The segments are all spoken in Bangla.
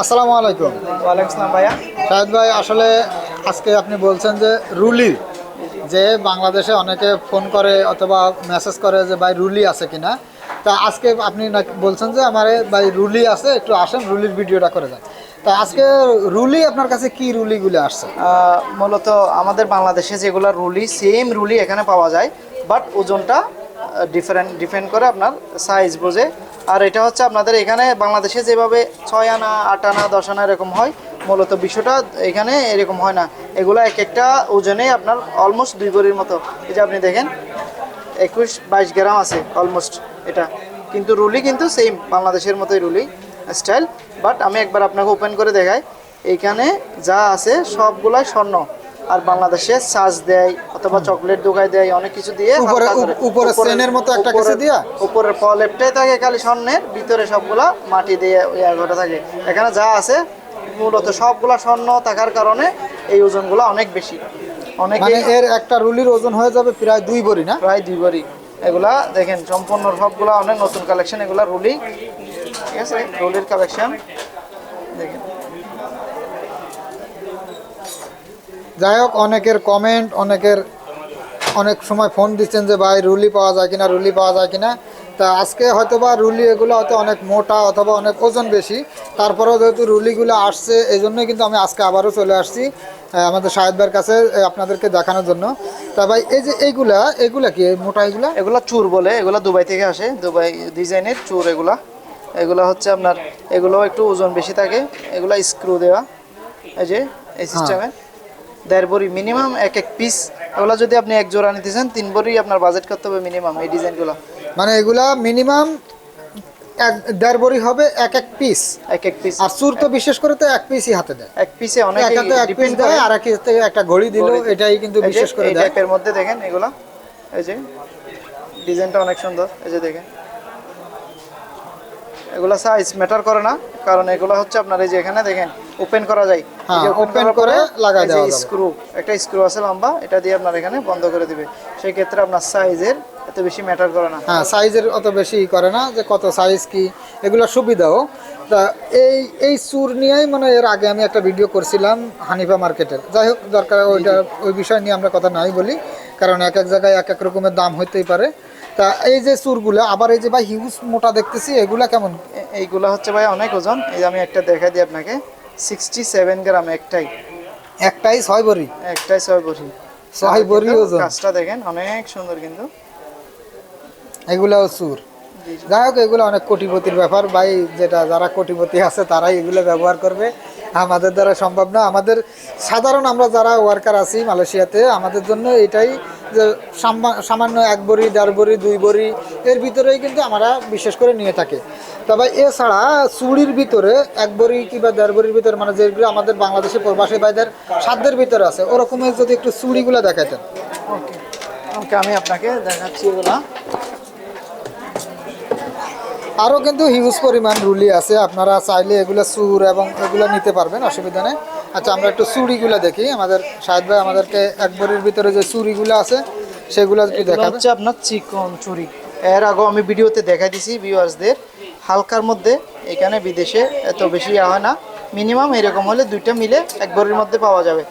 আসসালামু আলাইকুম। ওয়ালাইকুম আসসালাম ভাইয়া। শাহেদ ভাই আসলে আজকে আপনি বলছেন যে রুলি যে বাংলাদেশে অনেকে ফোন করে অথবা মেসেজ করে যে ভাই রুলি আছে কিনা। তা আজকে আপনি বলছেন যে আমার ভাই রুলি আছে একটু আসেন রুলির ভিডিওটা করে যান। তা আজকে রুলি আপনার কাছে কি রুলিগুলো আসছে? মূলত আমাদের বাংলাদেশে যেগুলো রুলি সেম রুলি এখানে পাওয়া যায় বাট ওজনটা ডিফারেন্ট ডিফেন্ড করে আপনার সাইজ বোঝে। আর এটা হচ্ছে আপনাদের এখানে বাংলাদেশে যেভাবে ছয় আনা, আট আনা, দশ আনা এরকম হয়, মূলত বিষয়টা এখানে এরকম হয় না। এগুলো এক একটা ওজনে আপনার অলমোস্ট দুই ভরির মতো। এই যে আপনি দেখেন, একুশ বাইশ গ্রাম আছে অলমোস্ট এটা। কিন্তু রুলি কিন্তু সেম বাংলাদেশের মতোই রুলি স্টাইল বাট আমি একবার আপনাকে ওপেন করে দেখাই। এইখানে যা আছে সবগুলাই স্বর্ণ। আর বাংলাদেশে সাজ দেয় অথবা চকলেট দোকায় দেয় অনেক কিছু দিয়ে উপরে- উপরে চেনের মতো একটা কিছু দিয়া? উপরের পলেপটাই থাকে খালি স্বর্ণের ভিতরে সবগুলা মাটি দিয়ে এগারোটা থাকে। এখানে যা আছে মূলত সবগুলা স্বর্ণ থাকার কারণে এই ওজনগুলো অনেক বেশি। অনেকে মানে এর একটা রুলির ওজন হয়ে যাবে প্রায় দুই বড়ি না? প্রায় দুই ভরি এগুলা দেখেন সম্পূর্ণ সবগুলা অনেক নতুন কালেকশন এগুলা রুলি। ঠিক আছে রুলির কালেকশন দেখেন। যাই হোক অনেকের কমেন্ট অনেকের অনেক সময় ফোন দিচ্ছেন যে ভাই রুলি পাওয়া যায় কিনা রুলি পাওয়া যায় কিনা? তা আজকে হয়তো বা রুলি এগুলো হয়তো অনেক মোটা অথবা অনেক ওজন বেশি। তারপরেও যেহেতু রুলিগুলো আসছে এই জন্যই কিন্তু আমি আজকে আবারও চলে আসছি আমাদের ভাইয়ের কাছে আপনাদেরকে দেখানোর জন্য। তা ভাই এই যে এইগুলা এগুলা কি মোটা এগুলা? এগুলা চুর বলে এগুলা দুবাই থেকে আসে দুবাই ডিজাইনের চুর এগুলা। এগুলা হচ্ছে আপনার এগুলো একটু ওজন বেশি থাকে এগুলা স্ক্রু দেওয়া এই যে এই সিস্টেমে দেড় বড়ি মিনিমাম এক এক পিস এগুলা যদি আপনি এক জোড়া নিতে চান তিন বড়ি আপনার বাজেট করতে হবে মিনিমাম এই ডিজাইনগুলো মানে এগুলা মিনিমাম এক দেড় বড়ি হবে এক এক পিস এক এক পিস আর চুর তো বিশেষ করে তো এক পিসই হাতে দেয়। এক পিসে অনেক এক হাতে এক পিস দেয় আর এক হাতে একটা ঘড়ি দিল। এটাই কিন্তু বিশেষ করে দেয়। টাইপের মধ্যে দেখেন এগুলা। এই যে ডিজাইনটা অনেক সুন্দর। এই যে দেখেন। এগুলা সাইজ ম্যাটার করে না কারণ এগুলা হচ্ছে আপনার এই যে এখানে দেখেন ওপেন করা যায়। হ্যাঁ, open করে লাগাই দেওয়া যাবে। স্ক্রু একটা স্ক্রু আছে লম্বা এটা দিয়ে আপনার এখানে বন্ধ করে দিবে। সেই ক্ষেত্রে আপনার সাইজের এত বেশি ম্যাটার করে না। হ্যাঁ সাইজের অত বেশি করে না যে কত সাইজ কি এগুলো সুবিধাও। তা এই এই চুর নিয়েই মানে এর আগে আমি একটা ভিডিও করছিলাম হানিফা মার্কেটের যাই হোক দরকার ওইটা ওই বিষয় নিয়ে আমরা কথা নাই বলি কারণ এক এক জায়গায় এক এক রকমের দাম হইতেই পারে। তা এই যে চুরগুলো আবার এই যে ভাই হিউজ মোটা দেখতেছি এগুলা কেমন? এইগুলা হচ্ছে ভাই অনেক ওজন। এই যে আমি একটা দেখাই দিই আপনাকে। সিক্সটি সেভেন গ্রাম একটাই। একটাই ছয় বড়ি? একটাই ছয় বড়ি। ছয় বড়ি ওজন। কাজটা দেখেন অনেক সুন্দর কিন্তু। এগুলাও চুর। যাই হোক এগুলো অনেক কোটিপতির ব্যাপার। ভাই যেটা যারা কোটিপতি আছে তারাই এগুলো ব্যবহার করবে। আমাদের দ্বারা সম্ভব না। আমাদের সাধারণ আমরা যারা ওয়ার্কার আছি মালয়েশিয়াতে, আমাদের জন্য এটাই যে সামান্য এক বড়ি, দেড় বড়ি, দুই বড়ি, এর ভিতরেই কিন্তু আমরা বিশেষ করে নিয়ে থাকি। তবে এছাড়া চুড়ির ভিতরে এক বড়ি কিংবা দেড় বড়ির ভিতরে মানে যেগুলো আমাদের বাংলাদেশের প্রবাসী ভাইদের সাধ্যের ভিতরে আছে, ওরকমের যদি একটু চুড়িগুলো দেখাতেন ওকে ওকে আমি আপনাকে দেখাচ্ছি এগুলা। আরও কিন্তু হিউজ পরিমাণ রুলি আছে। আপনারা চাইলে এগুলো সুর এবং এগুলো নিতে পারবেন অসুবিধা নেই। আচ্ছা আমরা একটু চুড়িগুলো দেখি। আমাদের শাহেদ ভাই আমাদেরকে এক বড়ির ভিতরে যে চুড়িগুলো আছে সেগুলো একটু হচ্ছে আপনার চিকন চুরি এর আগেও আমি ভিডিওতে দেখাই দিছি ভিউয়ার্সদের হালকার মধ্যে এখানে বিদেশে এত বেশি হয় না। মিনিমাম এরকম হলে দুইটা মিলে এক বড়ির মধ্যে পাওয়া যাবে।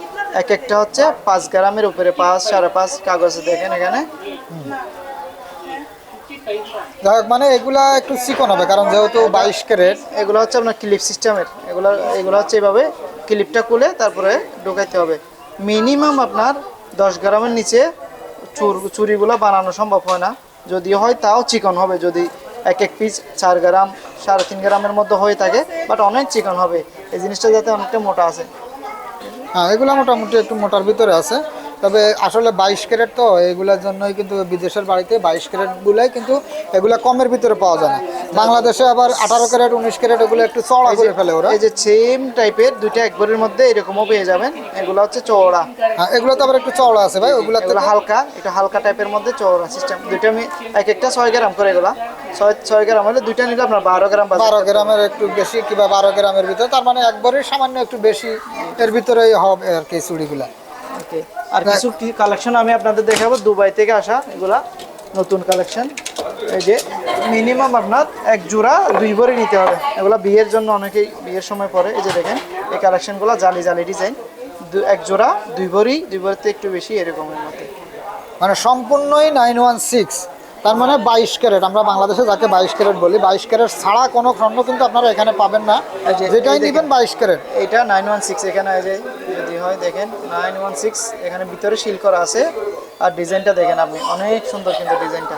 এক একটা হচ্ছে পাঁচ গ্রামের উপরে পাঁচ সাড়ে পাঁচ কাগজে দেখেন এখানে। যাই হোক মানে এগুলা একটু চিকন হবে, কারণ যেহেতু বাইশ ক্যারেট, এগুলো হচ্ছে আপনার ক্লিপ সিস্টেমের। এগুলো এগুলো হচ্ছে এইভাবে ক্লিপটা খুলে তারপরে ঢোকাইতে হবে। মিনিমাম আপনার দশ গ্রামের নিচে চুর, চুরিগুলো বানানো সম্ভব হয় না। যদি হয়, তাও চিকন হবে। যদি এক এক পিস চার গ্রাম, সাড়ে তিন গ্রামের মধ্যে হয়ে থাকে বাট অনেক চিকন হবে। এই জিনিসটা যাতে অনেকটা মোটা আছে। হ্যাঁ এগুলো মোটামুটি একটু মোটার ভিতরে আছে। তবে আসলে বাইশ ক্যারেট তো এগুলোর জন্যই কিন্তু বিদেশের বাড়িতে বাইশ ক্যারেটগুলোই কিন্তু এগুলা কমের ভিতরে পাওয়া যায় না। বাংলাদেশে আবার আঠারো ক্যারেট উনিশ ক্যারেট এগুলো একটু চড়া করে ফেলে ওরা। এই যে সেম টাইপের দুইটা একবারের মধ্যে এরকমও পেয়ে যাবেন। এগুলো হচ্ছে চওড়া। হ্যাঁ এগুলো তো আবার একটু চওড়া আছে ভাই ওগুলো এগুলো হালকা এটা হালকা টাইপের মধ্যে চওড়া সিস্টেম দুইটা আমি এক একটা ছয় গ্রাম করে এগুলা। ছয় ছয় গ্রাম হলে দুইটা নিলে আপনার বারো গ্রাম বারো গ্রামের একটু বেশি কিংবা বারো গ্রামের ভিতরে তার মানে একবারই সামান্য একটু বেশি এর ভিতরেই হবে আর কি চুড়িগুলা। ওকে আর কিছু কালেকশন আমি আপনাদের দেখাবো দুবাই থেকে আসা এগুলা নতুন কালেকশন এই যে মিনিমাম আপনার এক জোড়া দুই ভরি নিতে হবে। এগুলো বিয়ের জন্য অনেকেই বিয়ের সময় পরে এই যে দেখেন এই কালেকশনগুলো জালি জালি ডিজাইন এক জোড়া দুই ভরি দুই ভরিতে একটু বেশি এরকমের মধ্যে। মানে সম্পূর্ণই নাইন ওয়ান সিক্স তার মানে বাইশ ক্যারেট। আমরা বাংলাদেশে যাকে বাইশ ক্যারেট বলি বাইশ ক্যারেট ছাড়া কোনো স্বর্ণ কিন্তু আপনারা এখানে পাবেন না। যে- যেটাই নেবেন বাইশ ক্যারেট। এটা নাইন ওয়ান সিক্স এখানে হয় দেখেন নাইন ওয়ান সিক্স এখানে ভিতরে সিল করা আছে। আর ডিজাইনটা দেখেন আপনি অনেক সুন্দর কিন্তু ডিজাইনটা।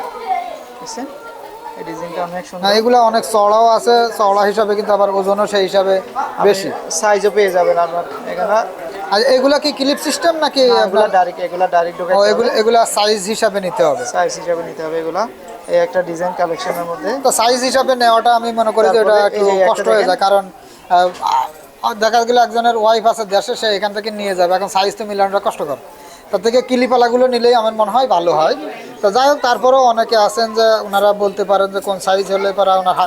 বুঝছেন এই ডিজাইনটা অনেক সুন্দর। এগুলো অনেক চড়াও আছে চড়া হিসাবে কিন্তু আবার ওজনও সেই হিসাবে বেশি। সাইজও পেয়ে যাবেন আপনার এখানে। আর এগুলা কি ক্লিপ সিস্টেম নাকি এগুলা ডাইরেক্ট এগুলা ডাইরেক্ট ঢুকে এগুলো এগুলা সাইজ হিসাবে নিতে হবে। সাইজ হিসাবে নিতে হবে এগুলা। এই একটা ডিজাইন কালেকশনের মধ্যে। তো সাইজ হিসাবে নেওয়াটা আমি মনে করি যে এটা একটু এই যে একটা কষ্ট হয়ে যায় কারণ দেখা গেলে একজনের ওয়াইফ আছে দেশে, সে এখান থেকে নিয়ে যাবে। এখন সাইজ তো মিলানোটা কষ্টকর। তার থেকে কিলিপালাগুলো নিলেই আমার মনে হয় ভালো হয়। তো যাই হোক, তারপরেও অনেকে আছেন যে ওনারা বলতে পারেন যে কোন সাইজ হলে পরে ওনার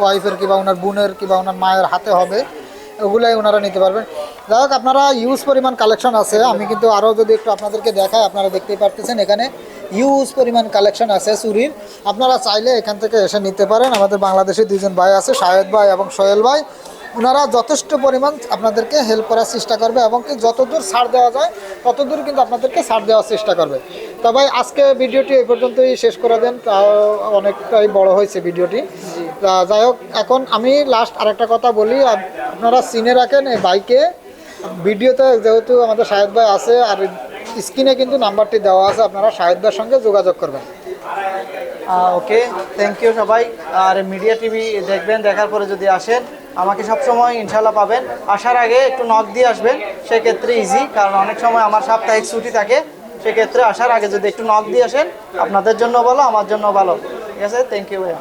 ওয়াইফের কিংবা ওনার বোনের কিংবা ওনার মায়ের হাতে হবে। ওগুলাই ওনারা নিতে পারবেন। যাই হোক, আপনারা ইউজ পরিমাণ কালেকশন আছে। আমি কিন্তু আরও যদি একটু আপনাদেরকে দেখাই, আপনারা দেখতেই পারতেছেন এখানে ইউজ পরিমাণ কালেকশন আছে চুরির। আপনারা চাইলে এখান থেকে এসে নিতে পারেন। আমাদের বাংলাদেশে দুজন ভাই আছে, শাহেদ ভাই এবং সোহেল ভাই। ওনারা যথেষ্ট পরিমাণ আপনাদেরকে হেল্প করার চেষ্টা করবে এবং কি যতদূর ছাড় দেওয়া যায়, ততদূর কিন্তু আপনাদেরকে ছাড় দেওয়ার চেষ্টা করবে। তা ভাই, আজকে ভিডিওটি এই পর্যন্তই শেষ করে দেন। তাও অনেকটাই বড় হয়েছে ভিডিওটি। যাই হোক, এখন আমি লাস্ট আরেকটা কথা বলি। আপনারা চিনে রাখেন এই বাইকে ভিডিওতে যেহেতু আমাদের শাহেদ ভাই আছে, আর স্ক্রিনে কিন্তু নাম্বারটি দেওয়া আছে, আপনারা শাহেদ ভাইয়ের সঙ্গে যোগাযোগ করবেন। ওকে থ্যাংক ইউ সবাই। আর মিডিয়া টিভি দেখবেন, দেখার পরে যদি আসেন আমাকে সবসময় ইনশাল্লাহ পাবেন। আসার আগে একটু নক দিয়ে আসবেন, সেক্ষেত্রে ইজি কারণ অনেক সময় আমার সাপ্তাহিক ছুটি থাকে, সেক্ষেত্রে আসার আগে যদি একটু নক দিয়ে আসেন, আপনাদের জন্য ভালো, আমার জন্য ভালো। ঠিক আছে? থ্যাংক ইউ ভাইয়া।